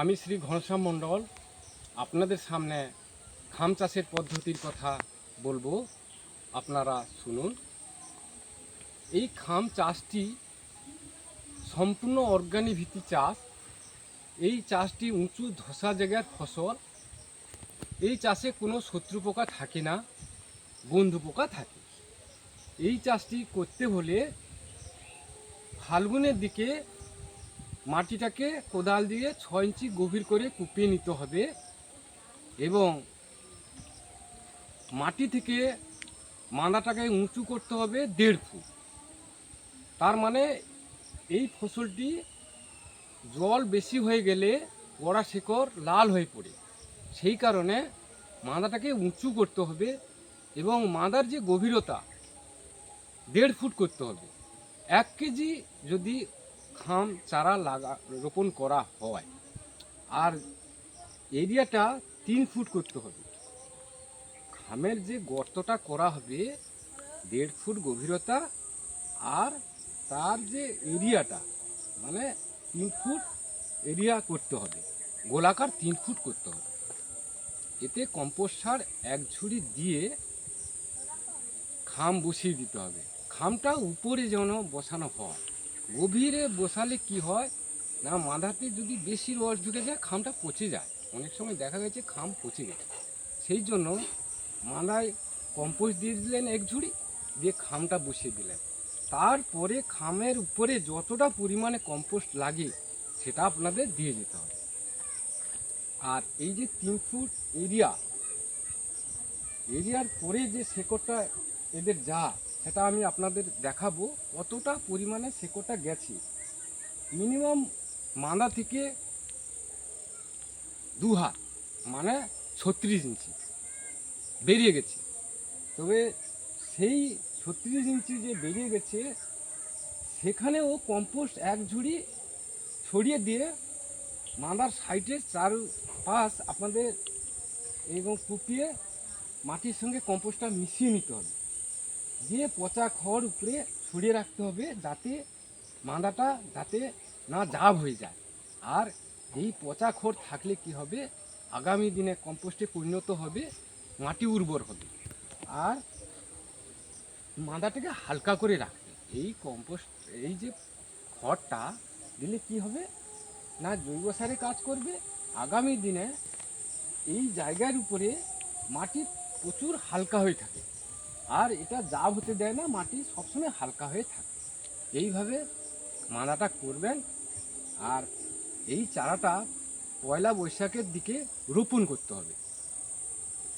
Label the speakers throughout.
Speaker 1: আমি শ্রী ঘনশ্যাম মণ্ডল, আপনাদের সামনে খাম চাষের পদ্ধতির কথা বলব। আপনারা শুনুন। এই খাম চাষটি সম্পূর্ণ অর্গানিক ভিত্তি চাষ। এই চাষটি উঁচু ধসা জায়গার ফসল। এই চাষে কোনো শত্রু পোকা থাকে না, বন্ধু পোকা থাকে। এই চাষটি করতে হলে ফাল্গুনের দিকে মাটিটাকে কোদাল দিয়ে ছ ইঞ্চি গভীর করে কুপিয়ে নিতে হবে এবং মাটি থেকে মাদাটাকে উঁচু করতে হবে দেড় ফুট। তার মানে এই ফসলটি জল বেশি হয়ে গেলে গোড়া শিকড় লাল হয়ে পড়ে। সেই কারণে মাদাটাকে উঁচু করতে হবে এবং মাদার যে গভীরতা দেড় ফুট করতে হবে। এক কেজি যদি খাম চারা লাগা, রোপণ করা হয়। আর এরিয়াটা তিন ফুট করতে হবে। খামের যে গর্তটা করা হবে, দেড় ফুট গভীরতা, আর তার যে এরিয়াটা মানে তিন ফুট এরিয়া করতে হবে। গোলাকার তিন ফুট করতে হবে। এতে কম্পোস্ট সার এক ঝুড়ি দিয়ে খাম বসিয়ে দিতে হবে। খামটা উপরে যেন বসানো হয়। গভীরে বসালে কি হয়? না মাদাতে যদি বেশি রস ঢুকে যায়, খামটা পচে যায়। অনেক সময় দেখা গেছে খাম পচে গেছে। সেই জন্য মাদায় কম্পোস্ট দিয়ে দিলেন এক ঝুড়ি, দিয়ে খামটা বসিয়ে দিলেন। তারপরে খামের উপরে যতটা পরিমাণে কম্পোস্ট লাগে, সেটা আপনাদের দিয়ে যেতে হবে। আর এই যে তিন ফুট এরিয়া এরিয়ার পরে যে শেকড়টা এদের যা সেটা আমি আপনাদের দেখাবো কতটা পরিমাণে শেকড়টা গেছে। মিনিমাম মাদা থেকে দু হাত মানে ছত্রিশ ইঞ্চি বেরিয়ে গেছে। তবে সেই ছত্রিশ ইঞ্চি যে বেরিয়ে গেছে, সেখানেও কম্পোস্ট এক ঝুড়ি ছড়িয়ে দিয়ে মাদার সাইডের চার পাশ আপনাদের এবং কুপিয়ে মাটির সঙ্গে কম্পোস্টটা মিশিয়ে নিতে হবে। দিয়ে পচা খড় উপরে ছড়িয়ে রাখতে হবে যাতে মাদাটা যাতে না জাব হয়ে যায়। আর এই পচা খড় থাকলে কি হবে? আগামী দিনে কম্পোস্টে পরিণত হবে, মাটি উর্বর হবে। আর মাদাটাকে হালকা করে রাখবে এই কম্পোস্ট, এই যে খড়টা দিলে কি হবে? না জৈব সারে কাজ করবে। আগামী দিনে এই জায়গার উপরে মাটি প্রচুর হালকা হয়ে থাকে। আর এটা যা হতে দেয় না, মাটি সবসময় হালকা হয়ে থাকে। এইভাবে মাদাটা করবেন আর এই চারাটা পয়লা বৈশাখের দিকে রোপণ করতে হবে।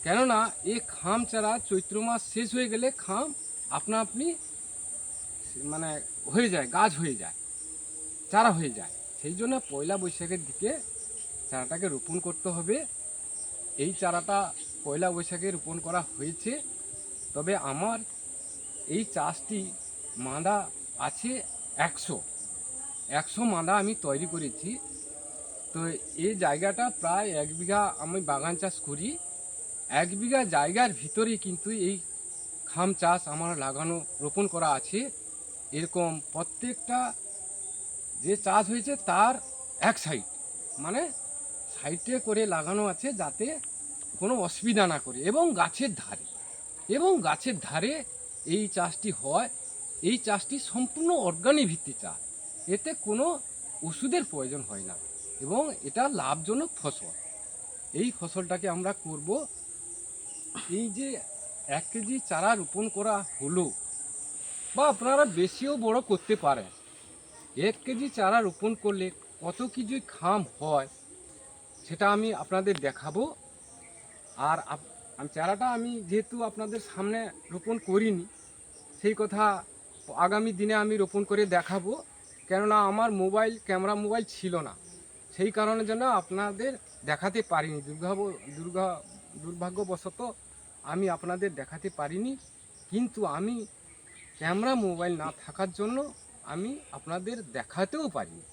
Speaker 1: কেননা এই খাম চারা চৈত্র মাস শেষ হয়ে গেলে খাম আপনা আপনি মানে হয়ে যায়, গাছ হয়ে যায়, চারা হয়ে যায়। সেই জন্য পয়লা বৈশাখের দিকে চারাটাকে রোপণ করতে হবে। এই চারাটা পয়লা বৈশাখে রোপণ করা হয়েছে। তবে আমার এই চাষটি মাদা আছে একশো। একশো মাদা আমি তৈরি করেছি। তো এই জায়গাটা প্রায় এক বিঘা আমি বাগান চাষ করি। এক বিঘা জায়গার ভিতরে কিন্তু এই খাম চাষ আমার লাগানো, রোপণ করা আছে। এরকম প্রত্যেকটা যে চাষ হয়েছে তার এক সাইড। মানে সাইডে করে লাগানো আছে যাতে কোনো অসুবিধা না করে এবং গাছের ধারে। এবং গাছের ধারে এই চাষটি হয়, এই চাষটি সম্পূর্ণ অর্গানিক ভিত্তি চাষ। এতে কোনো ওষুধের প্রয়োজন হয় না এবং এটা লাভজনক ফসল। এই ফসলটাকে আমরা করব, এই যে এক কেজি চারা রোপণ করা হলো বা আপনারা বেশিও বড় করতে পারেন। এক কেজি চারা রোপণ করলে কত কেজি খাম হয়, সেটা আমি আপনাদের দেখাবো। আর আমি চারাটা আমি যেহেতু আপনাদের সামনে রোপণ করিনি, সেই কথা আগামী দিনে আমি রোপণ করে দেখাবো। কেননা আমার মোবাইল, ক্যামেরা মোবাইল ছিল না। সেই কারণে যেন আপনাদের দেখাতে পারিনি। দুর্ভাব দুর্গা, দুর্ভাগ্যবশত আমি আপনাদের দেখাতে পারিনি। কিন্তু আমি ক্যামেরা মোবাইল না থাকার জন্য আমি আপনাদের দেখাতেও পারিনি।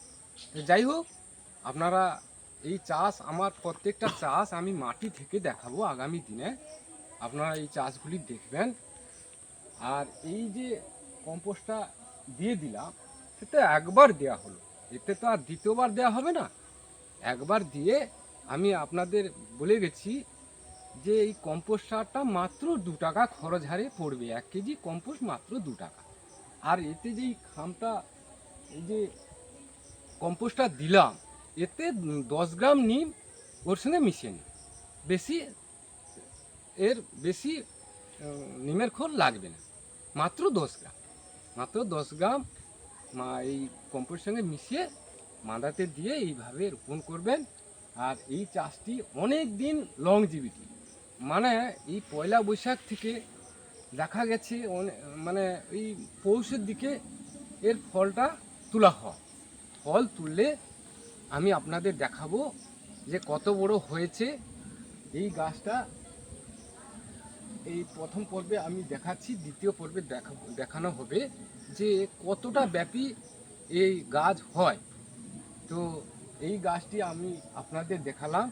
Speaker 1: যাই হোক, আপনারা এই চাষ, আমার প্রত্যেকটা চাষ আমি মাটি থেকে দেখাবো আগামী দিনে। আপনারা এই চাষগুলি দেখবেন। আর এই যে কম্পোস্টটা দিয়ে দিলাম সেটা একবার দেয়া হলো। এতে তো আর দ্বিতীয়বার দেওয়া হবে না। একবার দিয়ে আমি আপনাদের বলে গেছি যে এই কম্পোস্ট সারটা মাত্র দু টাকা খরচ হারে পড়বে। এক কেজি কম্পোস্ট মাত্র দু টাকা। আর এতে যে এই খামটা, এই যে কম্পোস্টটা দিলাম এতে দশ গ্রাম নিম ওর সঙ্গে মিশিয়ে নিই। বেশি এর বেশি নিমের খোল লাগবে না। মাত্র দশ গ্রাম। মাত্র দশ গ্রাম মা, এই কম্পোস্টের সঙ্গে মিশিয়ে মাদাতে দিয়ে এইভাবে রোপণ করবেন। আর এই চাষটি অনেক দিন লং লংজিভিটি মানে এই পয়লা বৈশাখ থেকে দেখা গেছে মানে এই পৌষের দিকে এর ফলটা তোলা হয়। ফল তুললে আমি আপনাদের দেখাবো যে কত বড় হয়েছে এই গাছটা। এই প্রথম পর্বে আমি দেখাচ্ছি, দ্বিতীয় পর্বে দেখা, দেখানো হবে যে কতটা ব্যাপী এই গাছ হয়। তো এই গাছটি আমি আপনাদের দেখালাম,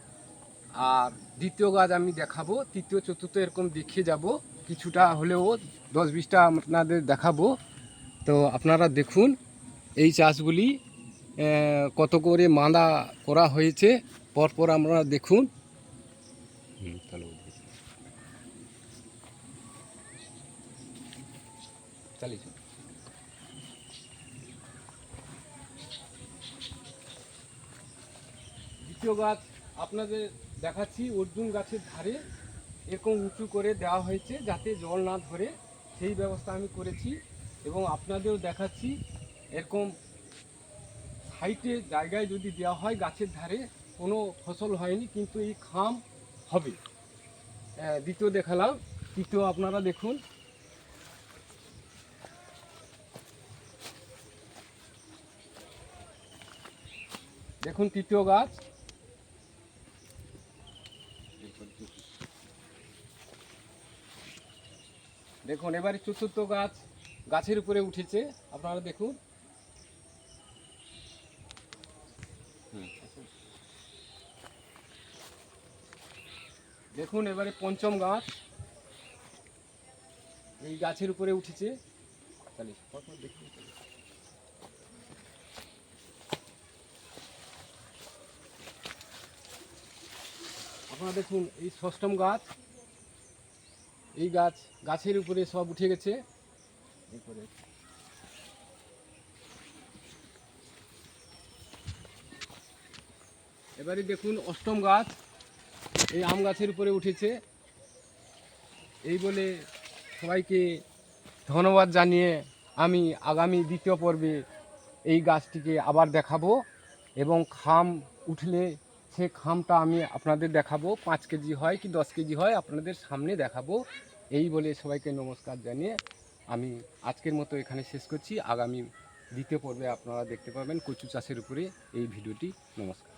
Speaker 1: আর দ্বিতীয় গাছ আমি দেখাবো, তৃতীয়, চতুর্থ এরকম দেখিয়ে যাব। কিছুটা হলেও দশ বিশটা আপনাদের দেখাবো। তো আপনারা দেখুন, এই চাষগুলি কত করে মাদা করা হয়েছে পরপর আপনারা দেখুন। দ্বিতীয় গাছ আপনাদের দেখাচ্ছি অর্জুন গাছের ধারে এরকম উঁচু করে দেওয়া হয়েছে যাতে জল না ধরে। সেই ব্যবস্থা আমি করেছি এবং আপনাদেরও দেখাচ্ছি এরকম সাইটে জায়গায় যদি দেওয়া হয় গাছের ধারে, কোনো ফসল হয়নি, কিন্তু এই খাম হবে। দ্বিতীয় দেখালাম। তৃতীয় আপনারা দেখুন। দেখুন তৃতীয় গাছ। দেখুন, এবারে চতুর্থ গাছ গাছের উপরে উঠেছে। আপনারা দেখুন। দেখুন, এবারে পঞ্চম গাছ। এই গাছের উপরে উঠেছে। তাহলে দেখুন। আপনারা দেখুন, এই ষষ্ঠম গাছ। এই গাছ গাছের উপরে সব উঠে গেছে। এরপরে এবারে দেখুন অষ্টম গাছ, এই আম গাছের উপরে উঠেছে। এই বলে সবাইকে ধন্যবাদ জানিয়ে আমি আগামী দ্বিতীয় পর্বে এই গাছটিকে আবার দেখাবো এবং খাম উঠলে সে খামটা আমি আপনাদের দেখাবো, পাঁচ কেজি হয় কি দশ কেজি হয় আপনাদের সামনে দেখাবো। এই বলে সবাইকে নমস্কার জানিয়ে আমি আজকের মতো এখানে শেষ করছি। আগামী দ্বিতীয় পর্বে আপনারা দেখতে পাবেন কচু চাষের উপরে এই ভিডিওটি। নমস্কার।